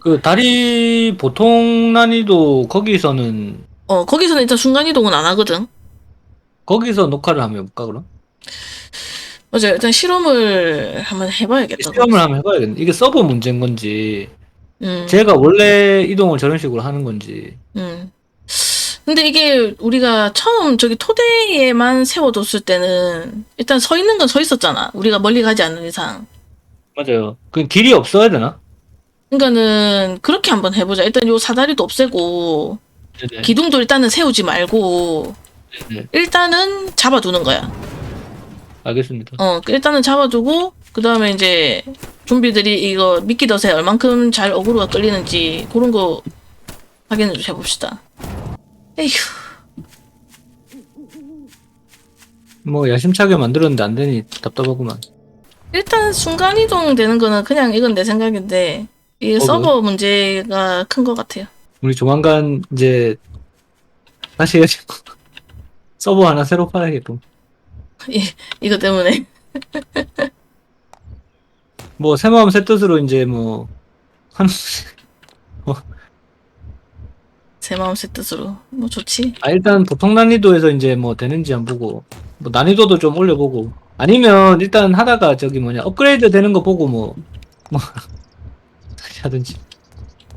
그 다리 보통 난이도 거기서는 어, 거기서는 일단 순간 이동은 안 하거든. 거기서 녹화를 한번 해볼까 그럼? 맞아, 일단 실험을 한번 해봐야겠다. 실험을 한번 해봐야겠네. 이게 서버 문제인 건지 음, 제가 원래 이동을 저런 식으로 하는 건지 음. 근데 이게 우리가 처음 저기 토대에만 세워뒀을 때는 일단 서 있는 건 서 있었잖아. 우리가 멀리 가지 않는 이상. 맞아요. 그 길이 없어야 되나? 그러니까는 그렇게 한번 해보자. 일단 요 사다리도 없애고 네네. 기둥도 일단은 세우지 말고 네. 일단은 잡아두는 거야. 알겠습니다. 어, 일단은 잡아두고 그 다음에 이제 좀비들이 이거 미끼 덫에 얼만큼 잘 어그로가 끌리는지 그런 거 확인을 좀 해봅시다. 에휴, 뭐 야심차게 만들었는데 안 되니 답답하구만. 일단 순간이동 되는 거는 그냥 이건 내 생각인데 이게 어, 서버 문제가 큰 것 같아요. 우리 조만간 이제 다시 해가지고. 서버 하나 새로 팔아야겠고. 이, 이거 때문에. 뭐 새마음 새뜻으로 이제 뭐 한, 제 마음 새 뜻으로. 뭐 좋지. 아 일단 보통 난이도에서 이제 뭐 되는지 안 보고. 뭐 난이도도 좀 올려보고. 아니면 일단 하다가 저기 뭐냐 업그레이드 되는 거 보고 뭐. 뭐 하든지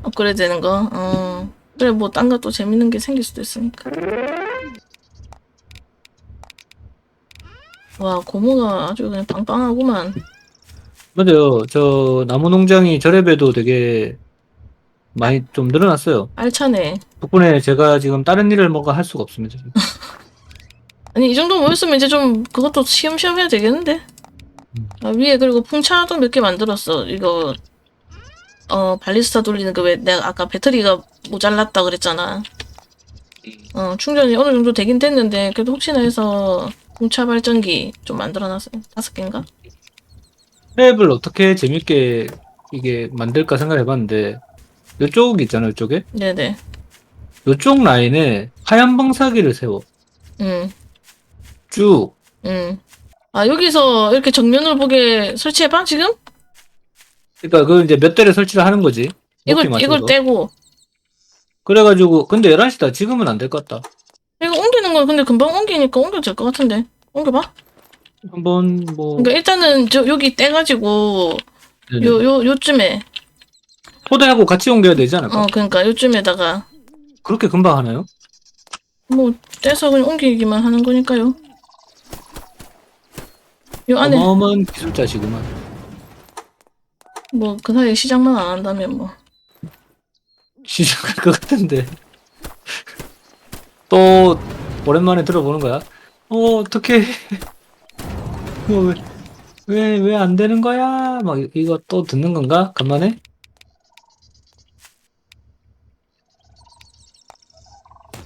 업그레이드 되는 거. 어. 그래 뭐딴 것도 재밌는 게 생길 수도 있으니까. 와 고무가 아주 그냥 빵빵하구만. 맞아요 저 나무 농장이 저래봬도 되게 많이 좀 늘어났어요 알차네. 덕분에 제가 지금 다른 일을 뭐가 할 수가 없습니다 지금. 아니 이 정도 모였으면 이제 좀 그것도 시험시험 해야 되겠는데? 음. 아, 위에 그리고 풍차 도 몇 개 만들었어. 이거 어 발리스타 돌리는 거왜 내가 아까 배터리가 모자랐다 그랬잖아. 어 충전이 어느 정도 되긴 됐는데 그래도 혹시나 해서 풍차 발전기 좀 만들어놨어요. 다섯 개인가? 맵을 어떻게 재밌게 이게 만들까 생각해봤는데 이쪽 있잖아요 이쪽에 네네. 이쪽 라인에 하얀 방사기를 세워 음. 쭉 음. 아 여기서 이렇게 정면을 보게 설치해봐 지금? 그러니까 그 이제 몇 대를 설치를 하는 거지 이걸 높이 이걸 맞춰서. 떼고 그래가지고 근데 11시다 지금은 안 될 것 같다 이거 옮기는 건 근데 금방 옮기니까 옮겨도 될 것 같은데 옮겨봐. 한번 뭐 그러니까 일단은 저 여기 떼가지고 네네. 요 요 요쯤에 포대하고 같이 옮겨야 되지 않을까? 어 그러니까 요쯤에다가 그렇게 금방 하나요? 뭐 떼서 그냥 옮기기만 하는 거니까요. 요 안에 어마어마한 기술자시구만 뭐 그 사이에 시작만 안 한다면 뭐 시작할 것 같은데 또 오랜만에 들어보는 거야? 어 어떻게 왜왜 왜 안 되는 거야? 막 이- 이거 또 듣는 건가? 간만에?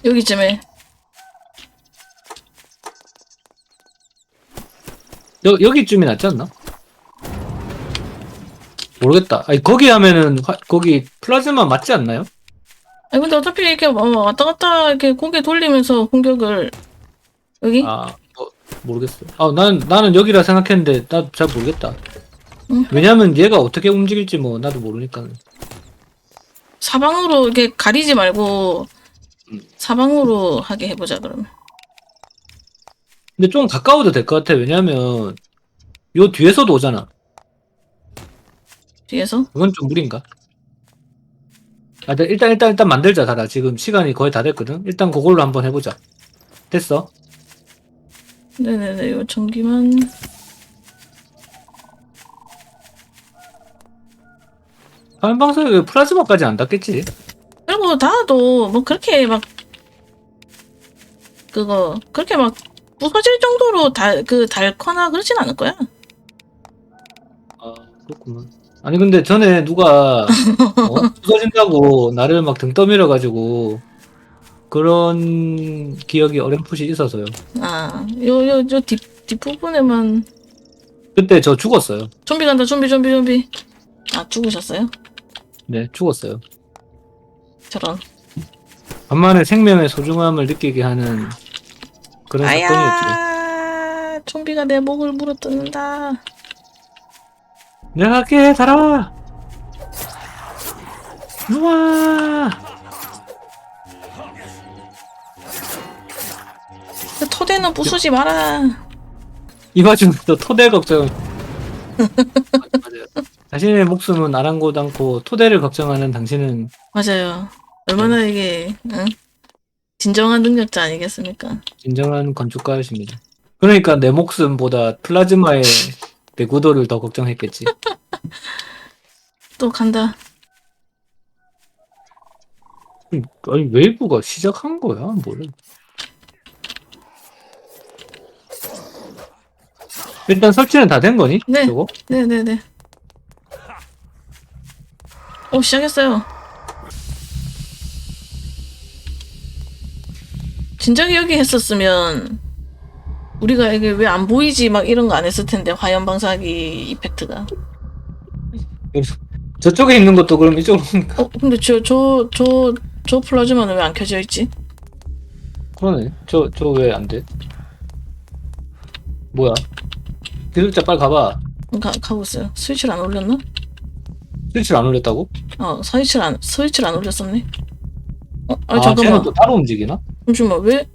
여기쯤에 여, 여기쯤이 낫지 않나? 모르겠다. 아니 거기 하면은 화- 거기 플라즈마 맞지 않나요? 아니 근데 어차피 이렇게 어, 왔다 갔다 이렇게 고개 돌리면서 공격을 여기 아 뭐, 모르겠어. 아, 난 나는 여기라 생각했는데 나잘 모르겠다. 응. 왜냐면 얘가 어떻게 움직일지 뭐 나도 모르니까. 사방으로 이렇게 가리지 말고 음. 사방으로 하게 해보자 그러면 근데 좀 가까워도 될 것 같아. 왜냐면 요 뒤에서도 오잖아. 뒤에서 그건 좀 무리인가? 아, 네, 일단 일단 일단 만들자 다다. 지금 시간이 거의 다 됐거든. 일단 그걸로 한번 해보자. 됐어? 네네네 요 전기만 한방석에 플라즈마까지 안 닿겠지? 그리고 닿아도 뭐 그렇게 막 그거 그렇게 막 부서질 정도로 달그 닳거나 그러진 않을 거야. 아 그렇구만. 아니 근데 전에 누가 어? 부서진다고 나를 막 등 떠밀어 가지고 그런 기억이 어렴풋이 있어서요. 아 요 요저뒷 뒷부분에만 그때 저 죽었어요. 좀비 간다 좀비 좀비 좀비 아 죽으셨어요? 네, 죽었어요. 저런 간만에 생명의 소중함을 느끼게 하는 그런 사건이었죠. 아야 좀비가 내 목을 물어뜯는다 내가 할게, 달아. 우와 그 토대는 부수지 마라. 이 와중에 또 토대 걱정 맞아요. 자신의 목숨은 아랑곳 않고 토대를 걱정하는 당신은 맞아요. 얼마나 이게 응? 진정한 능력자 아니겠습니까? 진정한 건축가이십니다. 그러니까 내 목숨보다 플라즈마의 내 구도를 더 걱정했겠지. 또 간다. 아니 웨이브가 시작한 거야? 뭐야? 일단 설치는 다 된 거니? 네. 저거? 네네네. 오 시작했어요. 진작에 여기 했었으면 우리가 이게 왜 안 보이지 막 이런 거 안 했을 텐데 화염 방사기 이펙트가. 저쪽에 있는 것도 그럼 이쪽으로 어 근데 저 저 저 저 플라즈마는 왜 안 켜져 있지? 그러네. 저 저 왜 안 돼? 뭐야? 기술자 빨리 가봐. 가, 가고 있어요. 스위치를 안 올렸나? 스위치를 안 올렸다고? 어 스위치를 안 스위치를 안 올렸었네. 어 아, 쟤는 잠깐만 또 따로 움직이나? 잠시만 왜?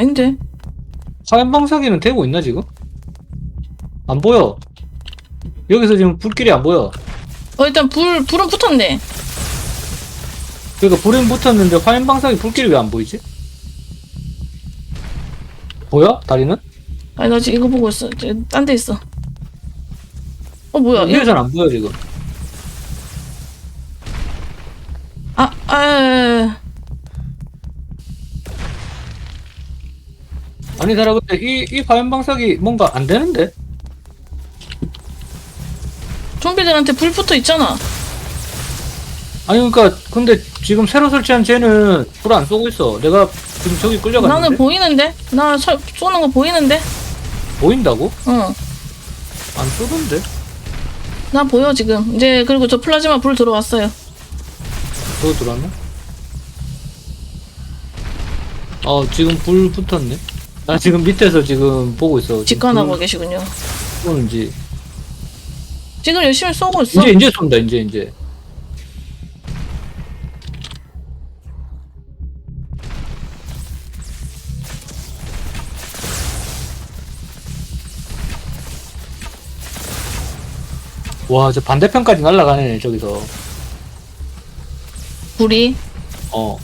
아닌데 화염 방사기는 되고 있나 지금? 안 보여. 여기서 지금 불길이 안 보여. 어 일단 불 불은 붙었네. 그러니까 불은 붙었는데 화염 방사기 불길이 왜 안 보이지? 보여? 다리는? 아니 나 지금 이거 보고 있어. 딴 데 있어. 어 뭐야? 이거, 위에서는 안 보여 지금. 아, 아, 아, 아니 사라 근데 이, 이 화염 방사기 뭔가 안 되는데? 좀비들한테 불 붙어 있잖아. 아니 그러니까 근데 지금 새로 설치한 쟤는 불 안 쏘고 있어. 내가 지금 저기 끌려갔는데 나는 보이는데? 나 서, 쏘는 거 보이는데? 보인다고? 어. 안 쏘던데? 나 보여 지금. 이제 그리고 저 플라즈마 불 들어왔어요. 그거 들어왔나? 어 지금 불 붙었네. 나 지금 밑에서 지금 보고 있어. 직관하고 불 계시군요. 쏘는지 지금 열심히 쏘고 있어. 이제 이제 쏜다 이제 이제. 와, 저 반대편까지 날아가네, 저기서. 불이. 어.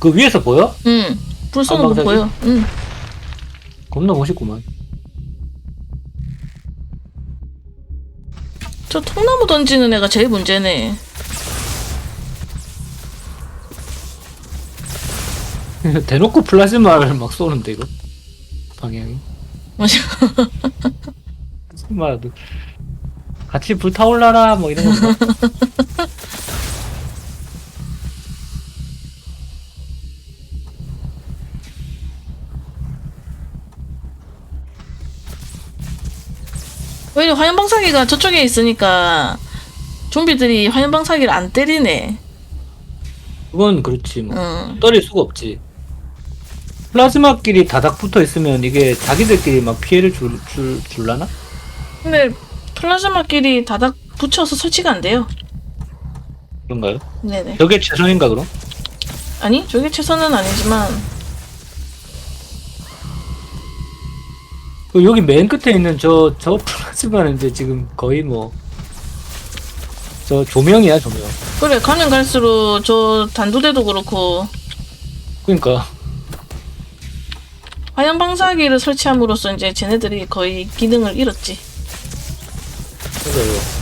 그 위에서 보여? 응. 불 쏘는 거 한방사기? 보여. 응. 겁나 멋있구만. 저 통나무 던지는 애가 제일 문제네. 대놓고 플라즈마를 막 쏘는데, 이거. 방향이. 플라즈마도. 같이 불타올라라, 뭐 이런 거. 오히려 화염 방사기가 저쪽에 있으니까 좀비들이 화염 방사기를 안 때리네. 그건 그렇지, 뭐. 응. 떨릴 수가 없지. 플라즈마끼리 다닥 붙어 있으면 이게 자기들끼리 막 피해를 줄, 줄, 줄라나? 근데 플라즈마끼리 다닥 붙여서 설치가 안 돼요. 그런가요? 네네. 저게 최선인가, 그럼? 아니, 저게 최선은 아니지만 그 여기 맨 끝에 있는 저, 저 플라즈마는 이제 지금 거의 뭐, 저 조명이야, 조명. 그래 가면 갈수록 저 단두대도 그렇고 그러니까. 화염 방사기를 설치함으로써 이제 쟤네들이 거의 기능을 잃었지. 맞아요.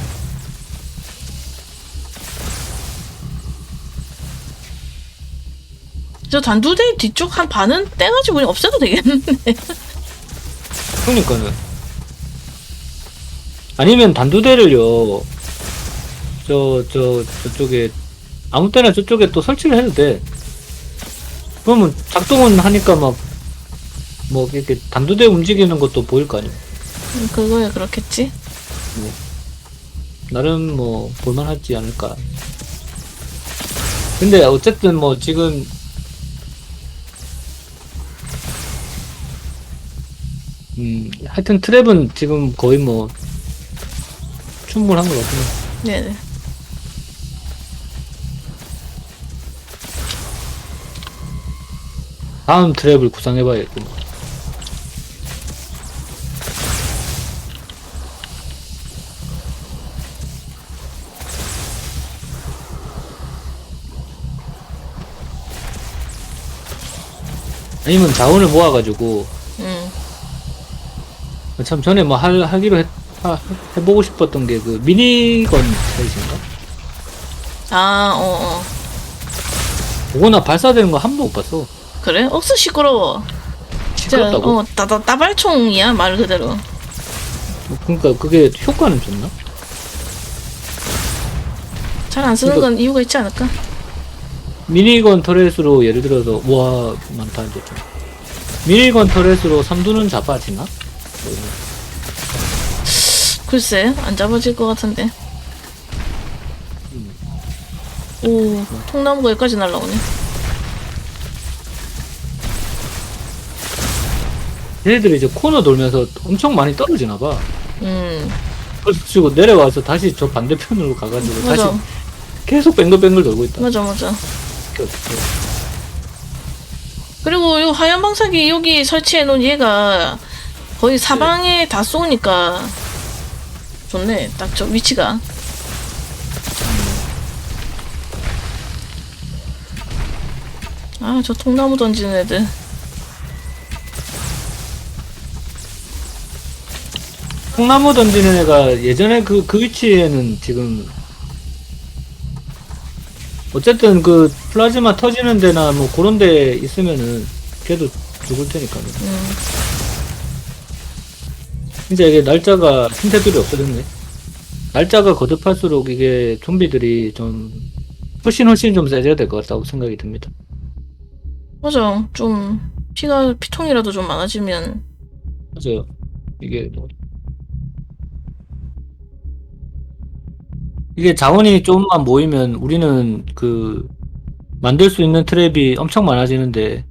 저 단두대 뒤쪽 한 반은 떼가지고 그냥 없애도 되겠는데. 그러니까는. 아니면 단두대를요, 저, 저, 저쪽에, 아무 때나 저쪽에 또 설치를 해도 돼. 그러면 작동은 하니까 막, 뭐, 이렇게 단두대 움직이는 것도 보일 거 아니야. 음, 그거야 그렇겠지. 나름 뭐, 볼만하지 않을까. 근데 어쨌든 뭐, 지금, 음, 하여튼 트랩은 지금 거의 뭐 충분한 것 같아요. 네네. 다음 트랩을 구상해봐야겠군. 아니면 자원을 모아가지고 음. 참 전에 뭐 할, 하기로 했, 하, 해보고 싶었던 게 그 미니건 사이즈인가? 아, 어, 어. 그거나 발사되는 거 한 번도 못 봤어. 그래? 억수 시끄러워. 진짜, 시끄럽다고? 어, 따, 따발총이야, 말 그대로. 그러니까 그게 효과는 좋나? 잘 안 쓰는 이거- 건 이유가 있지 않을까? 미니건 터렛으로 예를 들어서 와 많다 이제 좀 미니건 터렛으로 삼두는 잡아지나? 글쎄, 안 잡아질 것 같은데. 오, 통나무가 여기까지 날라오네. 얘네들이 이제 코너 돌면서 엄청 많이 떨어지나 봐. 음, 그래가지고 내려와서 다시 저 반대편으로 가가지고 맞아. 다시 계속 뱅글뱅글 돌고 있다. 맞아, 맞아. 그리고 요 하얀 방사기 여기 설치해 놓은 얘가 거의 사방에 다 쏘니까 좋네. 딱 저 위치가. 아, 저 통나무 던지는 애들. 콩나무 던지는 애가 예전에 그, 그 위치에는 지금 어쨌든 그 플라즈마 터지는 데나 뭐 그런 데 있으면은 걔도 죽을 테니까요. 음, 진짜 이게 날짜가 신세들이 없어졌네. 날짜가 거듭할수록 이게 좀비들이 좀 훨씬 훨씬 좀 세져야 될 것 같다고 생각이 듭니다. 맞아. 좀 피가 피통이라도 좀 많아지면 맞아요. 이게 뭐 이게 자원이 조금만 모이면 우리는 그 만들 수 있는 트랩이 엄청 많아지는데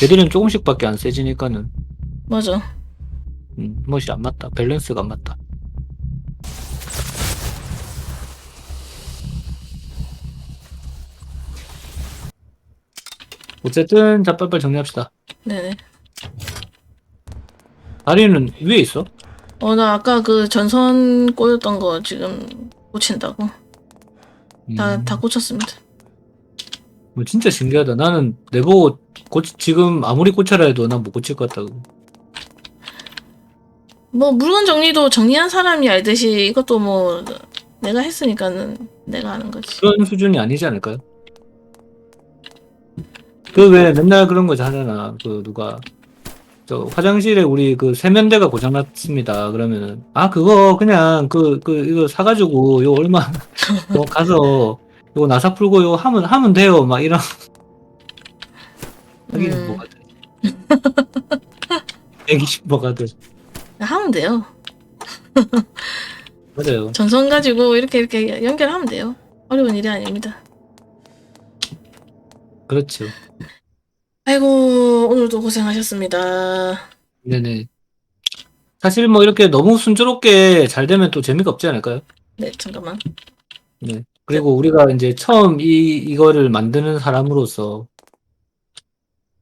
걔들은 조금씩밖에 안 세지니까는 맞아. 음, 멋이 안 맞다. 밸런스가 안 맞다. 어쨌든 자 빨빨 정리합시다. 네네. 다리는 위에 있어? 어, 나 아까 그 전선 꼬였던 거 지금 고친다고. 다, 음, 다 고쳤습니다. 뭐 진짜 신기하다. 나는 내보고 고, 지금 아무리 고쳐라 해도 난 못 고칠 것 같다고. 뭐 물건 정리도 정리한 사람이 알듯이 이것도 뭐 내가 했으니까는 내가 하는 거지. 그런 수준이 아니지 않을까요? 그 왜 맨날 그런 거 하잖아. 그 누가 저 화장실에 우리 그 세면대가 고장났습니다. 그러면은 아 그거 그냥 그 그 이거 사가지고 요 얼마 뭐 가서 요거 나사 풀고 요 하면 하면 돼요. 막 이런 하긴 음. 뭐가 돼. 얘기 뭐가 돼. 하면 돼요. 맞아요. 전선 가지고 이렇게 이렇게 연결하면 돼요. 어려운 일이 아닙니다. 그렇죠. 아이고 오늘도 고생하셨습니다. 네네. 사실 뭐 이렇게 너무 순조롭게 잘 되면 또 재미가 없지 않을까요? 네 잠깐만. 네. 그리고 우리가 이제 처음 이, 이거를 만드는 사람으로서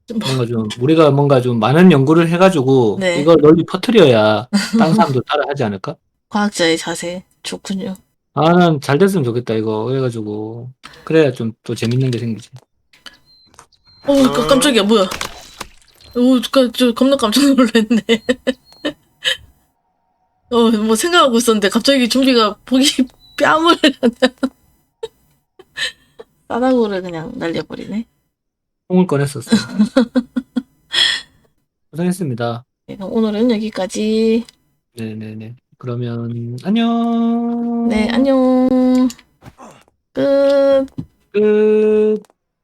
좀 뭐- 뭔가 좀, 우리가 뭔가 좀 많은 연구를 해가지고 네. 이걸 널리 퍼뜨려야 다른 사람도 따라 하지 않을까? 과학자의 자세 좋군요. 아, 난 잘 됐으면 좋겠다, 이거. 해가지고. 그래야 좀 또 재밌는 게 생기지. 어 깜- 깜짝이야 뭐야? 오, 깜- 저 겁나 깜짝 놀랐네. 어, 뭐 생각하고 있었는데 갑자기 좀비가 보기 뺨을 싸다구를 그냥 날려버리네. 콩을 꺼냈었어. 고생했습니다. 네, 그럼 오늘은 여기까지. 네네네. 그러면, 안녕. 네, 안녕. 끝. 끝.